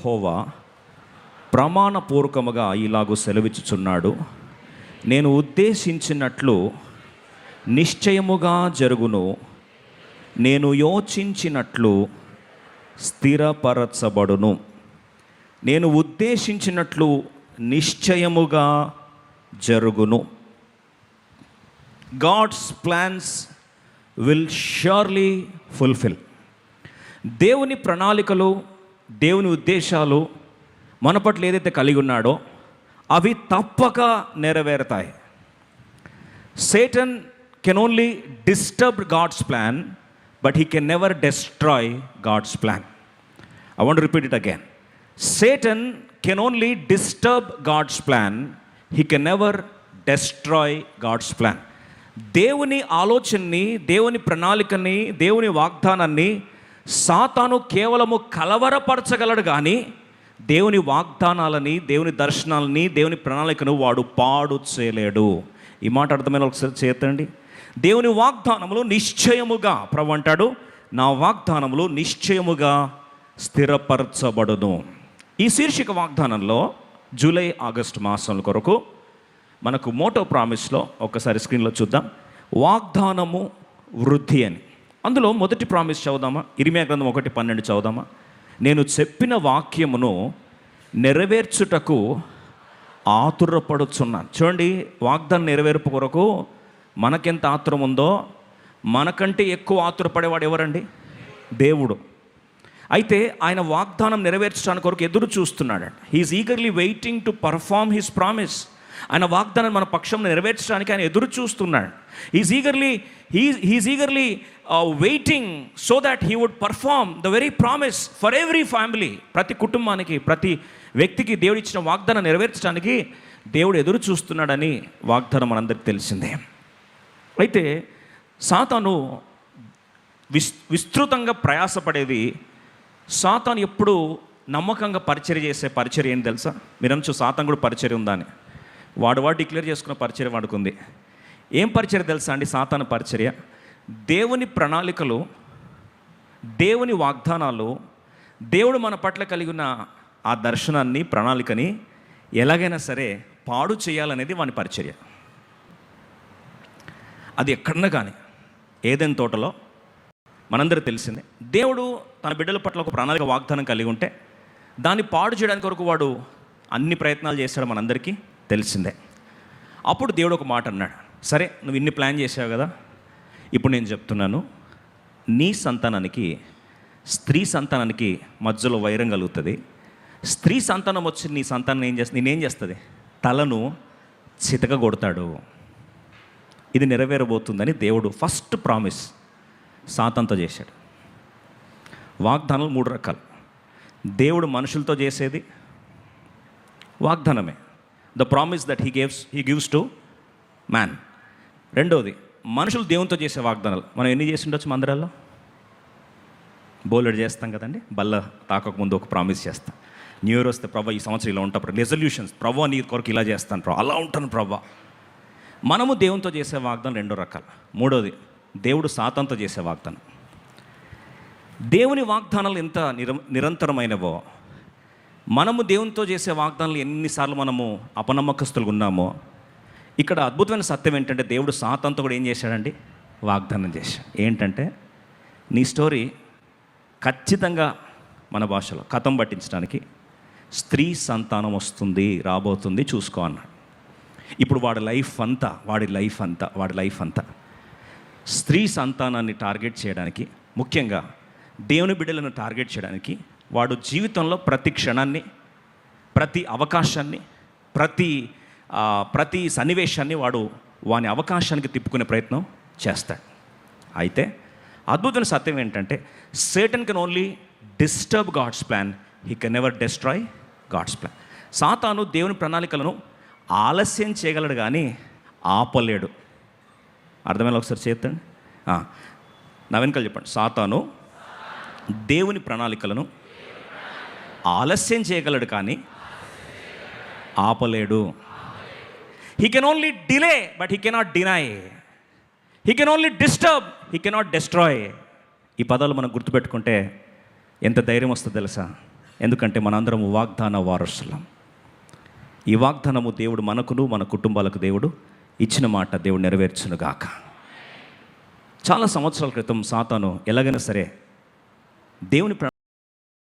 హోవా ప్రమాణపూర్వకముగా ఇలాగూ సెలవిచ్చుచున్నాడు. నేను ఉద్దేశించినట్లు నిశ్చయముగా జరుగును. నేను యోచించినట్లు స్థిరపరచబడును. నేను ఉద్దేశించినట్లు నిశ్చయముగా జరుగును. God's plans will surely fulfil దేవుని ప్రణాళికలు దేవుని ఉద్దేశాలు మన పట్ల ఏదైతే కలిగి ఉన్నాడో అవి తప్పక నెరవేరుతాయి. Satan can only disturb God's plan but he can never destroy God's plan I want repeat it again Satan can only disturb God's plan he can never destroy God's plan దేవుని ఆలోచనని దేవుని ప్రణాళికని దేవుని వాగ్దానాన్ని సాతాను కేవలము కలవరపరచగలడు కానీ దేవుని వాగ్దానాలని దేవుని దర్శనాలని దేవుని ప్రణాళికను వాడు పాడు చేయలేడు. ఈ మాట అర్థమైన ఒకసారి చేతండి దేవుని వాగ్దానములు నిశ్చయముగా ప్రభు అంటాడు నా వాగ్దానములు నిశ్చయముగా స్థిరపరచబడును. ఈ శీర్షిక వాగ్దానంలో జూలై ఆగస్టు మాసం కొరకు మనకు మోటో ప్రామిస్లో ఒకసారి స్క్రీన్లో చూద్దాం. వాగ్దానము వృద్ధి అని. అందులో మొదటి ప్రామిస్ చదువుదామా? ఇరిమియా గ్రంథం ఒకటి పన్నెండు చదువుదామా? నేను చెప్పిన వాక్యమును నెరవేర్చుటకు ఆతురపడుచున్నాను. చూడండి వాగ్దానం నెరవేర్పు కొరకు మనకెంత ఆతురం ఉందో మనకంటే ఎక్కువ ఆతురపడేవాడు ఎవరండి? దేవుడు. అయితే ఆయన వాగ్దానం నెరవేర్చడానికి కొరకు ఎదురు చూస్తున్నాడు he is eagerly waiting to perform his promise ఆయన వాగ్దానం మన పక్షం నెరవేర్చడానికి ఆయన ఎదురు చూస్తున్నాడు. Is eagerly he's eagerly waiting so that he would perform the very promise for every family ప్రతి కుటుంబానికి ప్రతి వ్యక్తికి దేవుడు ఇచ్చిన వాగ్దానం నెరవేర్చడానికి దేవుడు ఎదురు చూస్తున్నాడని వాగ్దానం మనందరికి తెలిసిందే. అయితే సాతాను విస్ విస్తృతంగా ప్రయాసపడేది సాతాను ఎప్పుడు నమ్మకంగా పరిచర్య చేసే పరిచర్య ఏంటి తెలుసా? మీరంచు సాతం కూడా పరిచర్య ఉందా అని? వాడు వాడు డిక్లేర్ చేసుకున్న పరిచర్య వాడుకుంది. ఏం పరిచర్య తెలుసా అండి? సాతాను పరిచర్య. దేవుని ప్రణాళికలు దేవుని వాగ్దానాలు దేవుడు మన పట్ల కలిగి ఉన్న ఆ దర్శనాన్ని ప్రణాళికని ఎలాగైనా సరే పాడు చేయాలనేది వాని పరిచర్య. అది ఎక్కడన్నా కానీ ఏదైనా తోటలో మనందరూ తెలిసిందే. దేవుడు తన బిడ్డల పట్ల ఒక ప్రణాళిక వాగ్దానం కలిగి ఉంటే దాన్ని పాడు చేయడానికి కొరకు వాడు అన్ని ప్రయత్నాలు చేస్తాడు మనందరికీ. తెలిసిందే. అప్పుడు దేవుడు ఒక మాట అన్నాడు. సరే నువ్వు ఇన్ని ప్లాన్ చేసావు కదా? ఇప్పుడు నేను చెప్తున్నాను. నీ సంతానానికి స్త్రీ సంతానానికి మధ్యలో వైరం కలుగుతుంది. స్త్రీ సంతానం వచ్చి నీ సంతానం ఏం చేస్తుంది? నేనేం చేస్తుంది? తలను చితక కొడతాడు. ఇది నెరవేరబోతుందని దేవుడు ఫస్ట్ ప్రామిస్ సాతంతో చేశాడు. వాగ్దానాలు మూడు రకాలు. దేవుడు మనుషులతో చేసేది వాగ్దానమే. The promise that he gaves he gives to man రెండవది మనుషులు దేవునితో చేసే వాగ్దానాలు. మనం ఎన్ని చేసి ఉండొచ్చు మందిరాల్లో బోలెడ్ చేస్తాం కదండి. బల్ల తాకకముందు ఒక ప్రామిస్ చేస్తాం. న్యూ ఇయర్ వస్తే ప్రభా ఈ సంవత్సరం ఇలా ఉంటాం రెజల్యూషన్స్ ప్రభా నీ కొరకు ఇలా చేస్తాను ప్రభా. అలా ఉంటాను ప్రభా. మనము దేవునితో చేసే వాగ్దానం రెండో రకాలు. మూడోది దేవుడు సాతంతో చేసే వాగ్దానం. దేవుని వాగ్దానాలు ఎంత నిర నిరంతరమైనవో మనము దేవునితో చేసే వాగ్దానాలు ఎన్నిసార్లు మనము అపనమ్మకస్తులుగా ఉన్నామో ఇక్కడ అద్భుతమైన సత్యం ఏంటంటే దేవుడు సాతంతో కూడా ఏం చేశాడండి? వాగ్దానం చేశాడు. ఏంటంటే నీ స్టోరీ ఖచ్చితంగా మన భాషలో కథం పట్టించడానికి స్త్రీ సంతానం వస్తుంది రాబోతుంది చూసుకో అన్నాడు. ఇప్పుడు వాడి లైఫ్ అంతా వాడి లైఫ్ అంతా వాడి లైఫ్ అంతా స్త్రీ సంతానాన్ని టార్గెట్ చేయడానికి ముఖ్యంగా దేవుని బిడ్డలను టార్గెట్ చేయడానికి వాడు జీవితంలో ప్రతి క్షణాన్ని ప్రతి అవకాశాన్ని ప్రతి ప్రతి సన్నివేశాన్ని వాడు వాని అవకాశానికి తిప్పుకునే ప్రయత్నం చేస్తాడు. అయితే అద్భుతమైన సత్యం ఏంటంటే Satan can only disturb God's plan he can never destroy God's plan సాతాను దేవుని ప్రణాళికలను ఆలస్యం చేయగలడు కానీ ఆపలేడు. అర్థమైన ఒకసారి చేద్దండి నా వెనకాల చెప్పండి. సాతాను దేవుని ప్రణాళికలను ఆలస్యం చేయగలడు కానీ ఆపలేడు. He can only delay but he cannot deny he can only disturb he cannot destroy ఈ పదాలు మనం గుర్తుపెట్టుకుంటే ఎంత ధైర్యం వస్తుందో తెలుసా? ఎందుకంటే మనందరం వాగ్దాన వారసులం. ఈ వాగ్దానము దేవుడు మనకును మన కుటుంబాలకు దేవుడు ఇచ్చిన మాట దేవుడు నెరవేర్చునుగాక. చాలా సంవత్సరాల క్రితం సాతాను ఎలాగైనా సరే దేవుని